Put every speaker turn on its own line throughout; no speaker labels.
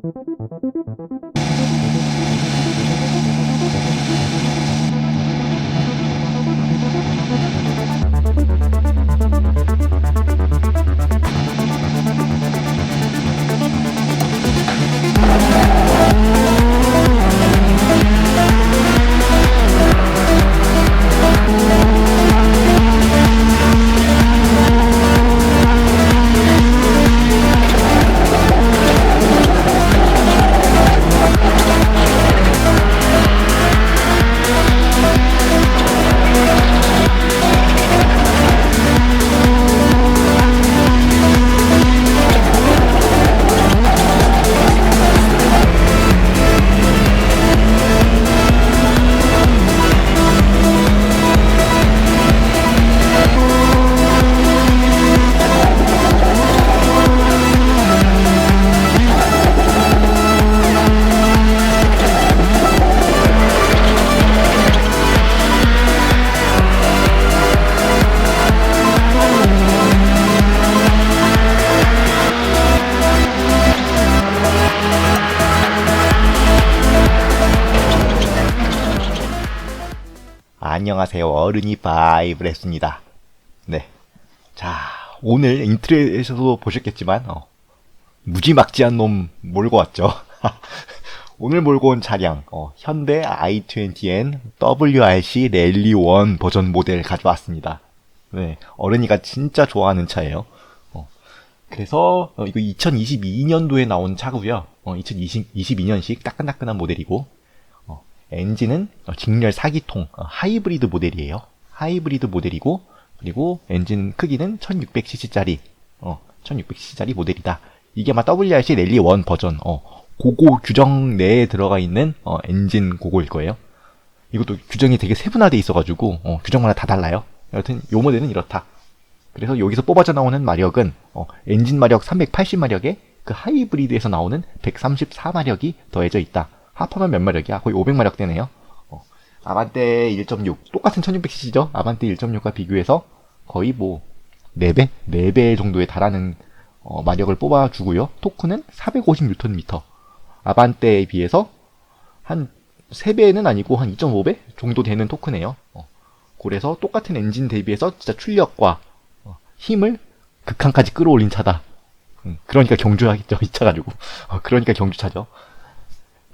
Thank you. 안녕하세요. 어른이 바이브를 했습니다. 네. 자, 오늘 인트로에서도 보셨겠지만, 어, 무지막지한 놈 몰고 왔죠. 오늘 몰고 온 차량, 어, 현대 i20n WRC 랠리 1 버전 모델 가져왔습니다. 네, 어른이가 진짜 좋아하는 차예요. 어, 그래서 어, 이거 2022년도에 나온 차고요. 어, 2022년식 따끈따끈한 모델이고, 어, 엔진은 어, 직렬 4기통 어, 하이브리드 모델이에요. 하이브리드 모델이고 그리고 엔진 크기는 1600cc짜리 어, 1600cc짜리 모델이다. 이게 아마 WRC 랠리 1 버전 어, 고고 규정 내에 들어가 있는 어, 엔진 고고일 거예요. 이것도 규정이 되게 세분화돼 있어가지고 어, 규정마다 다 달라요. 여튼 요 모델은 이렇다. 그래서 여기서 뽑아져 나오는 마력은 어, 엔진 마력 380마력에 그 하이브리드에서 나오는 134마력이 더해져 있다. 합하면 몇 마력이야? 거의 500마력 되네요. 어, 아반떼 1.6 똑같은 1600cc죠? 아반떼 1.6과 비교해서 거의 뭐 4배? 4배 정도에 달하는 어, 마력을 뽑아주고요. 토크는 450Nm. 아반떼에 비해서 한 3배는 아니고 한 2.5배 정도 되는 토크네요. 어, 그래서 똑같은 엔진 대비해서 진짜 출력과 어, 힘을 극한까지 끌어올린 차다. 음, 그러니까 경주하겠죠, 이 차 가지고. 어, 그러니까 경주차죠.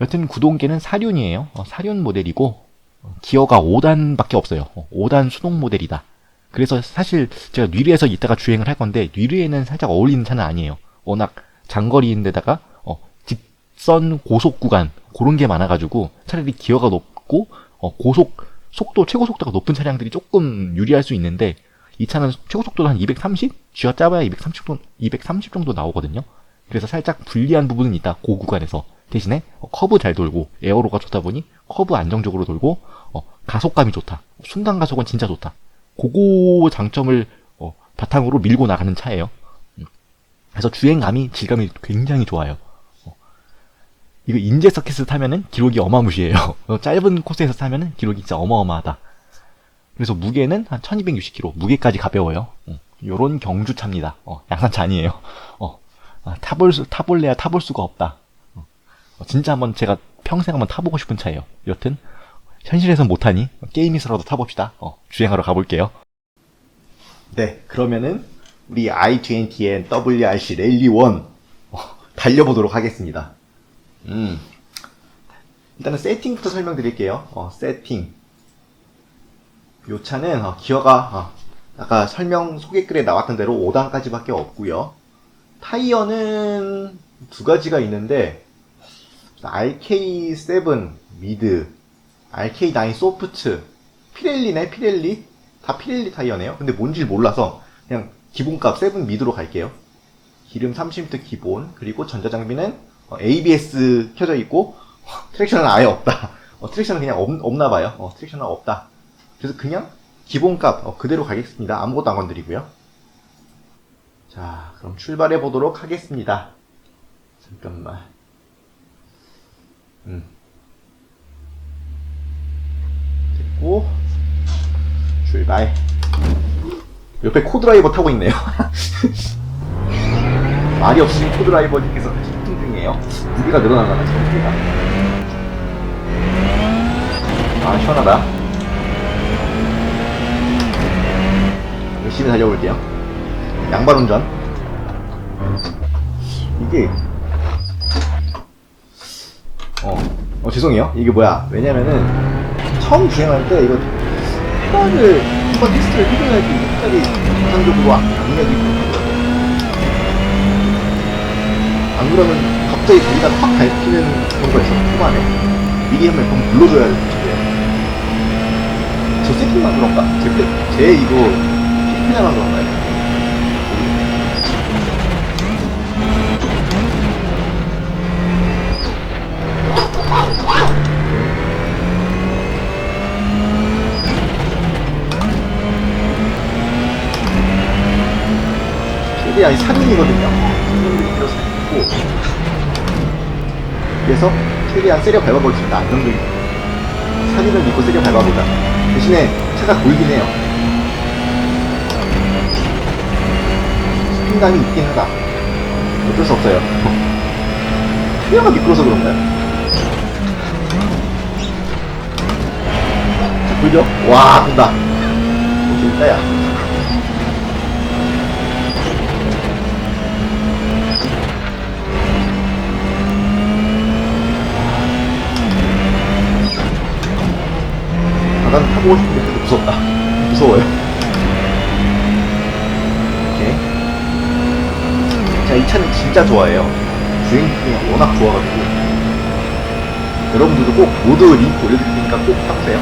여튼 구동계는 사륜이에요. 어, 사륜 모델이고 어, 기어가 5단밖에 없어요. 어, 5단 수동 모델이다. 그래서 사실 제가 뉘리에서 이따가 주행을 할 건데 뉘리에는 살짝 어울리는 차는 아니에요. 워낙 장거리인데다가 어, 직선 고속 구간 그런 게 많아가지고 차라리 기어가 높고 어, 고속 속도 최고 속도가 높은 차량들이 조금 유리할 수 있는데 이 차는 최고 속도가 한 230? 쥐어 짜봐야 230 정도, 230 정도 나오거든요. 그래서 살짝 불리한 부분은 있다. 고 구간에서. 대신에 어, 커브 잘 돌고 에어로가 좋다 보니 커브 안정적으로 돌고 어, 가속감이 좋다. 순간 가속은 진짜 좋다. 그거 장점을 어, 바탕으로 밀고 나가는 차예요. 음. 그래서 주행감이 질감이 굉장히 좋아요. 어. 이거 인제 서킷을 타면은 기록이 어마무시해요. 어, 짧은 코스에서 타면은 기록이 진짜 어마어마하다. 그래서 무게는 한 1260kg, 무게까지 가벼워요. 어, 요런 경주차입니다. 어, 양산차 아니에요. 어, 아, 타볼 수, 타볼래야 타볼 수가 없다. 어, 진짜 한번 제가 평생 한번 타보고 싶은 차예요. 여튼 현실에서 못하니 게임에서라도 타봅시다. 어, 주행하러 가볼게요. 네, 그러면은 우리 i20n WRC 랠리 1 어, 달려보도록 하겠습니다. 음, 일단은 세팅부터 설명드릴게요. 어, 세팅. 요 차는 어, 기어가 어, 아까 설명 소개글에 나왔던 대로 5단까지밖에 없고요. 타이어는 두 가지가 있는데 RK7 미드, RK9 소프트, 피렐리네 피렐리 다 피렐리 타이어네요. 근데 뭔지 몰라서 그냥 기본값 7 미드로 갈게요. 기름 30m 기본 그리고 전자장비는 어, ABS 켜져 있고 트랙션은 아예 없다. 어, 트랙션은 그냥 없, 나 봐요. 어, 트랙션은 없다. 그래서 그냥 기본값 어, 그대로 가겠습니다. 아무것도 안 건드리고요. 자, 그럼 출발해 보도록 하겠습니다. 잠깐만. 음. 됐고, 출발. 옆에 코드라이버 타고 있네요. 말이 없으신 코드라이버님께서 소통 중이에요. 무게가 늘어나가는 소리입니다. 아, 시원하다. 열심히 달려볼게요. 양발 운전. 이게, 어, 어, 죄송해요. 이게 뭐야. 왜냐면은, 처음 주행할 때 이거 페달을 한번 테스트를 해줘야지 페달이 정상적으로 안- 압력이. 안 그러면 갑자기 거기다 확 밟히는 경우가 있어 초반에 미리 한번 그럼 불러줘야 돼요 저 세팅만 그런가? 제, 페- 제 이거 피트나만 그런가요? 최대한 산인이거든요. 산인들이 들어서 있고 그래서 최대한 세려 밟아보겠습니다. 안정적인 산인을 믿고 세려 밟아보자. 대신에 차가 보이긴 해요. 스핀감이 있긴 하다. 어쩔 수 없어요. 타이어가 미끄러서 그런가요? 자, 보이죠? 와, 된다. 오, 재밌다, 야. 바다는 타보고 싶은데 근데 무섭다. 무서워요. 이렇게. 자, 이 차는 진짜 좋아해요. 주행이 워낙 좋아가지고. 여러분들도 꼭 모두 링크 올려드릴 테니까 꼭 타보세요.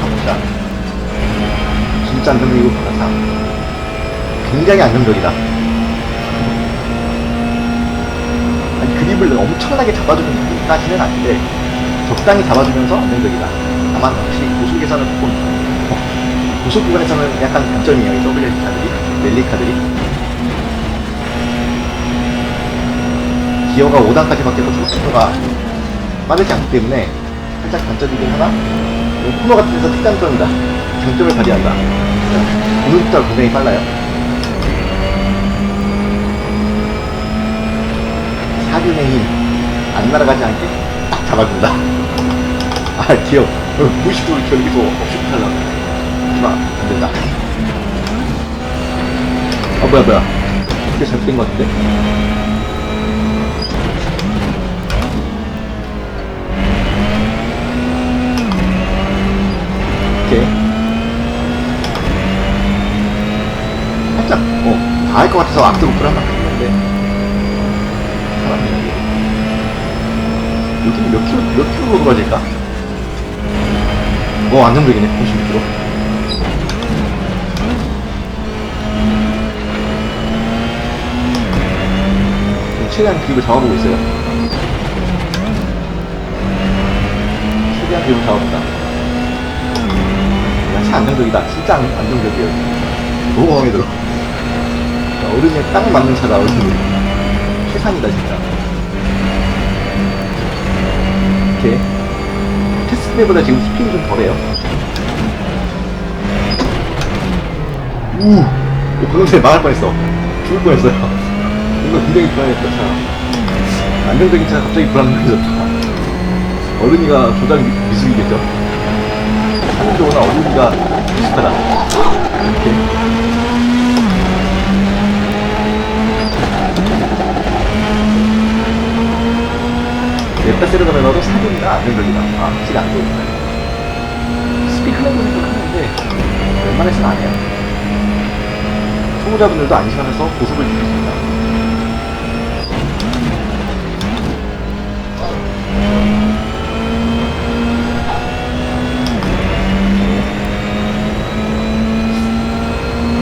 가봅시다. 진짜 안정적이고 바다사. 굉장히 안정적이다. 아니, 그립을 엄청나게 잡아주는까지는 아닌데, 적당히 잡아주면서 안정적이다. 다만 확실히 고속에서는 조금 어, 고속 구간에서는 약간 단점이에요. 이 WRC 차들이 랠리 카들이 기어가 5단까지밖에 더 속도가 빠르지 않기 때문에 살짝 단점이긴 하나 이 코너 같은 데서 특단점이다. 장점을 발휘한다. 숫자가 굉장히 빨라요. 사륜의 힘, 안 날아가지 않게 딱 잡아준다. 아, 귀여워. 무식도 저기서 없이 탈라. 하지마, 안 된다. 아, 뭐야, 뭐야. 이게 잘못된 것 같은데? 오케이. 살짝, 어, 다 할 것 같아서 악도 한번 했는데. 사람이네. 여기는 몇 킬로, 몇 킬로로 돌아질까? 어, 안정적이네. 96km. 최대한 그립을 잡아보고 있어요. 최대한 그립을 잡아본다. 야, 차 안정적이다. 진짜 안, 안정적이에요. 너무 마음에 들어. 야, 어른이 딱 맞는 차다, 어른이. 최상이다, 진짜. 이렇게. 테스트보다 지금 스피드 좀 덜해요. 우! 어, 방금 전에 망할 뻔했어. 죽을 뻔했어요. 뭔가 굉장히 불안했다, 차. 안정적인 차가 갑자기 불안해졌다. 어른이가 조작 미- 미숙이겠죠? 하는 좋으나 어른이가 미숙하다. 이렇게. 냅다 세르가면서도 사륜이나 안정적이다. 아, 확실히 안 좋다. 스피 크는 거 생각하는데, 웬만해서는 안 해요. 초보자분들도 안심하면서 줄일 수 있다.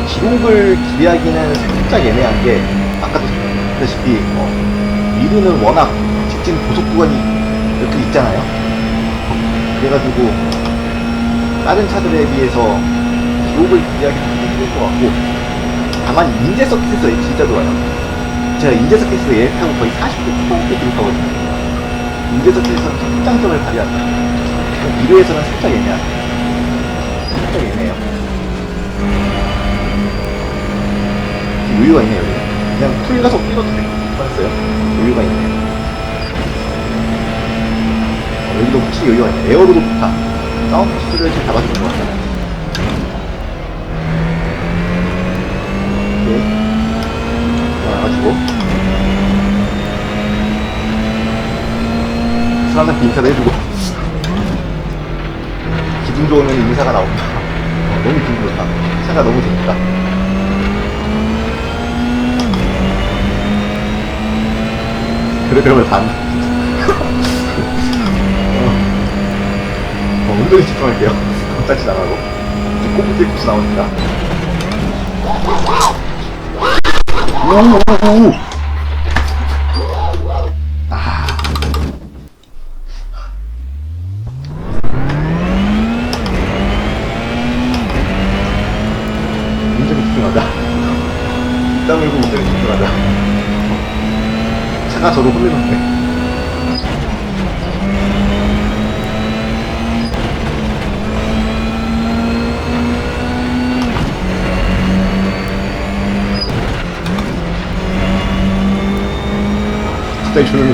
기록을 기대하기는 살짝 애매한 게 아까도 생각했다시피 어, 미르는 워낙 직 진 고속 구간이 이렇게 있잖아요. 그래가지고 다른 차들에 비해서 기록을 기대하기 좀 힘들 것 같고 다만 인제 서킷에서 진짜 좋아요. 제가 인제 서킷에서 얘 타고 거의 40대 초반대 기록하거든요. 인제 서킷에서는 특장점을 발휘한다. 미르에서는 살짝 애매하다. 살짝 애매해요. 여유가 있네요. 그냥 풀 가서 뛰어도 될 뻔했어요. 여유가 있네요. 여기도 확실히 여기가 에어로도 좋다. 사운드 스를 잘 잡아주는 것 같아. 이렇게 와가지고 사람한테 인사도 해주고 기분 좋으면 인사가 나온다. 어, 너무 기분 좋다. 차가 너무 재밌다. 그래 그러면 반. 집중할게요. 깜짝지 나가고. 꼬부기 코스 나오니까. 오오오오! 아. 운전에 집중하자. 땀 흘고 운전에 집중하자. 차가 저도 흘리는데. 갑자기.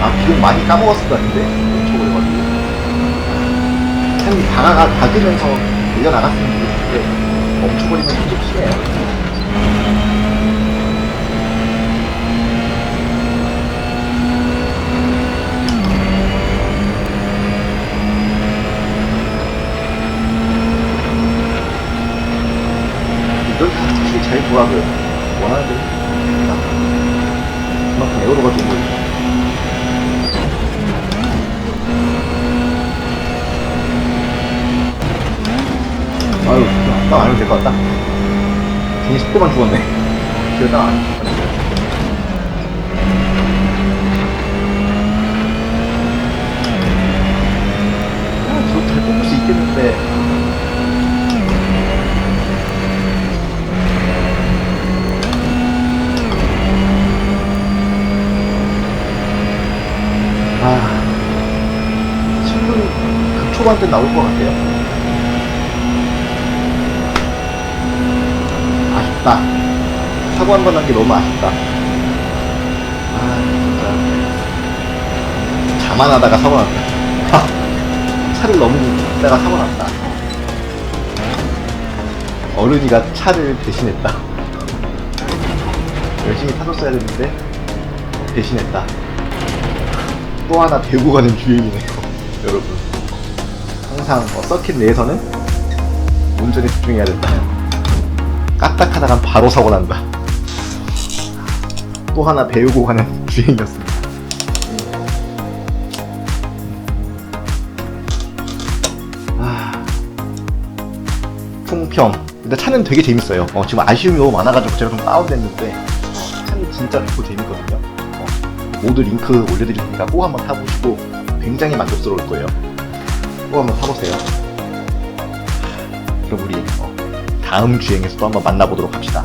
아, 비용 많이 까먹었을 것 같은데? 엄청 오래가지고. 참, 방아가 닫으면서 밀려나갔으면 좋겠는데, 멈춰버리면 좀 심해요. 이걸 다 확실히 잘 돌아도 원하는 대로 됩니다. 그만큼 에어로가 좋은 거죠. 아유, 딱 아니면 될것 같다. 괜히 10대만 죽었네. 기어 딱 안, 안 죽어요. 아, 저잘 뽑을 수 있겠는데. 아, 충분히 극초반 때 나올 것 같아요. 아쉽다. 사고 한 번 난 게 너무 아쉽다. 아, 진짜. 자만하다가 사고 났다. 하, 차를 너무 굽다가 사고 났다. 어른이가 차를 대신했다. 열심히 타줬어야 됐는데, 대신했다. 또 하나 배우고 가는 주행이네요. 여러분. 항상 어, 서킷 내에서는 운전에 집중해야 된다. 까딱하다가 바로 사고 난다. 또 하나 배우고 가는 주행이었습니다. 아, 풍평. 근데 차는 되게 재밌어요. 어, 지금 아쉬움이 너무 많아가지고 제가 좀 다운됐는데 어, 차는 진짜 좋고 재밌거든요. 어, 모두 링크 올려드릴 테니까 꼭 한번 타보시고 굉장히 만족스러울 거예요. 꼭 한번 타보세요. 그럼 우리 어, 다음 주행에서 또 한번 만나보도록 합시다.